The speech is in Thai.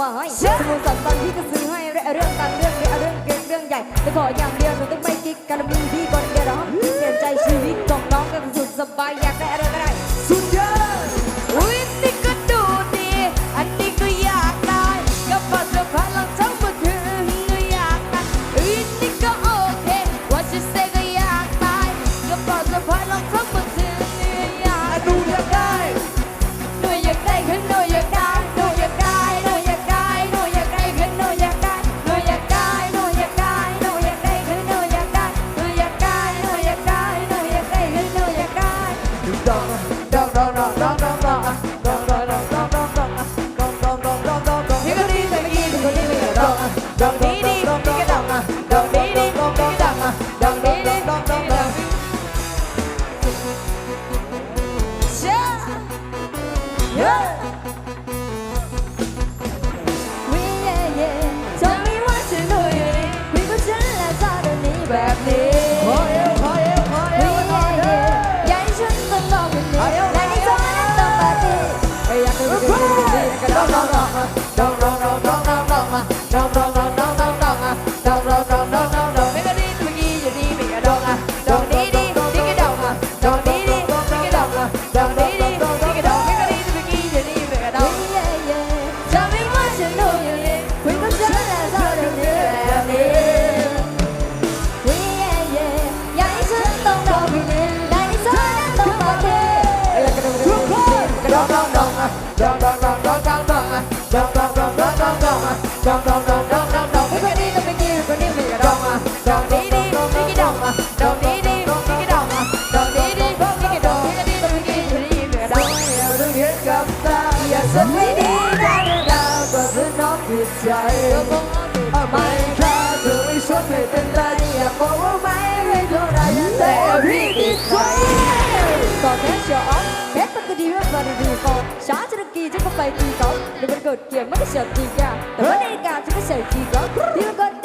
มาให้สมุนสันตันพี่ก็ซื้อให้เรื่องต่างเรื่องเรื่องเรื่องเรื่องใหญ่แต่ขออย่างเดียวหนูต้องไม่กิ๊กกันมีพี่คนเดียวหรอเปลี่ยนใจชีวิตของน้องก็สุดสบายอยากได้อะไรก็ได้สุดยอดอุ้ยนี่ก็ดูดีอันนี้ก็อยากได้ก็พอเสื้อผ้าเราทั้งหมดถึงก็อยากได้อุ้ยนี่ก็โอเคว่าจ Yeah! ดองดองดองดองดองดองดองดองดองดองดองดองดองไม่ก็ดีต้องไปกินคนนี้ไม่ก็ดองอะดองดีดีดีก็ดองอะดองดีดีดีก็ดองอะดองดีดีดีก็ดองไม่ก็ดีต้องไปกินคนนี้ไม่ก็ดองเราต้องเห็นกับตาอยากจะไม่ดีได้ดาวก็เพื่อน้องผิดใจก็คงเอาไม่ค่าเธอไม่ชดไม่เป็นไรอยากบอกว่าไม่ไม่เท่าไรแต่พี่ติดใจก่อนแค่เชียว ฉันก็ไปตีก็เดินรืมันเกิดเกียงมันก็เสียทีกาแต่ว่านากาฉันก็เสียทีก็ล์ฟที่มันเกิด